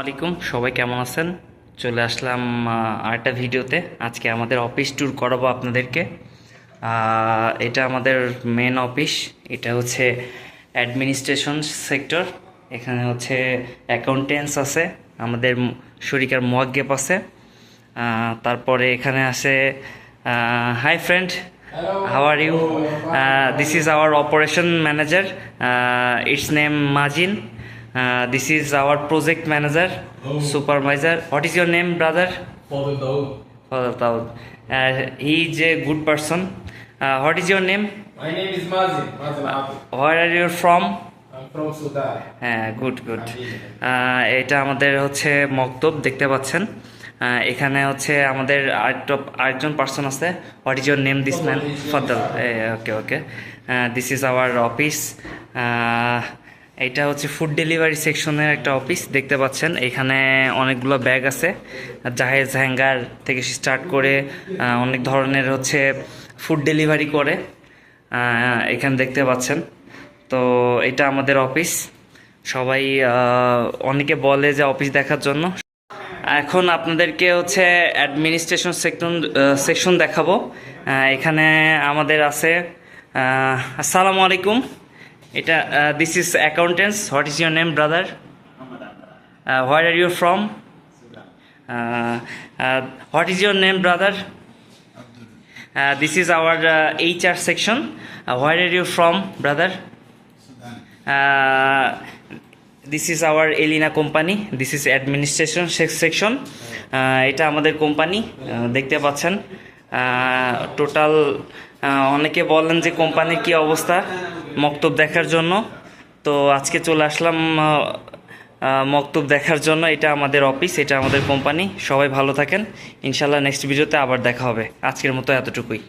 আলাইকুম, সবাই কেমন আছেন? চলে আসলাম আরেকটা ভিডিওতে। আজকে আমাদের অফিস ট্যুর করাবো আপনাদেরকে। এটা আমাদের মেন অফিস এটা হচ্ছে অ্যাডমিনিস্ট্রেশন সেক্টর এখানে হচ্ছে অ্যাকাউন্টেন্টস আছে, আমাদের শরিকার মোয়াগ্গেপ আছে। তারপরে এখানে আছে hi friend how are you this is our operation manager it's name Mazin this is our project manager supervisor what is your name brother Father Daud. Father Daud. Uh, he is a good person. Uh, what is your name? My name is Mazin. Mazin Abdul. Where are you from? হ্যাঁ good good এটা আমাদের হচ্ছে মক্তব দেখতে পাচ্ছেন এখানে হচ্ছে আমাদের আরেকটা আরেকজন পার্সন আছে what is your name this man Fazal okay okay this is our office এটা হচ্ছে ফুড ডেলিভারি সেকশনের একটা অফিস দেখতে পাচ্ছেন। এখানে অনেকগুলো ব্যাগ আছে, জাহেজ হ্যাঙ্গার থেকে স্টার্ট করে অনেক ধরনের হচ্ছে ফুড ডেলিভারি করে। এখানে দেখতে পাচ্ছেন। তো এটা আমাদের অফিস সবাই অনেকে বলে যে অফিস দেখার জন্য। এখন আপনাদেরকে হচ্ছে অ্যাডমিনিস্ট্রেশন সেকশন সেকশন দেখাবো। এখানে আমাদের আছে আসসালামু আলাইকুম। এটা this is accountants what is your name brother where are you from what is your name brother this is our H R section where are you from brother this is our Elina company this is administration section এটা আমাদের company দেখতে পাচ্ছেন। Total অনেকে বলেন যে কোম্পানির কী অবস্থা। মক্তব দেখার জন্য। তো আজকে চলে আসলাম মক্তব দেখার জন্য। এটা আমাদের অফিস এটা আমাদের কোম্পানি সবাই ভালো থাকেন। ইনশাল্লাহ নেক্সট ভিডিওতে আবার দেখা হবে। আজকের মতো এতটুকুই।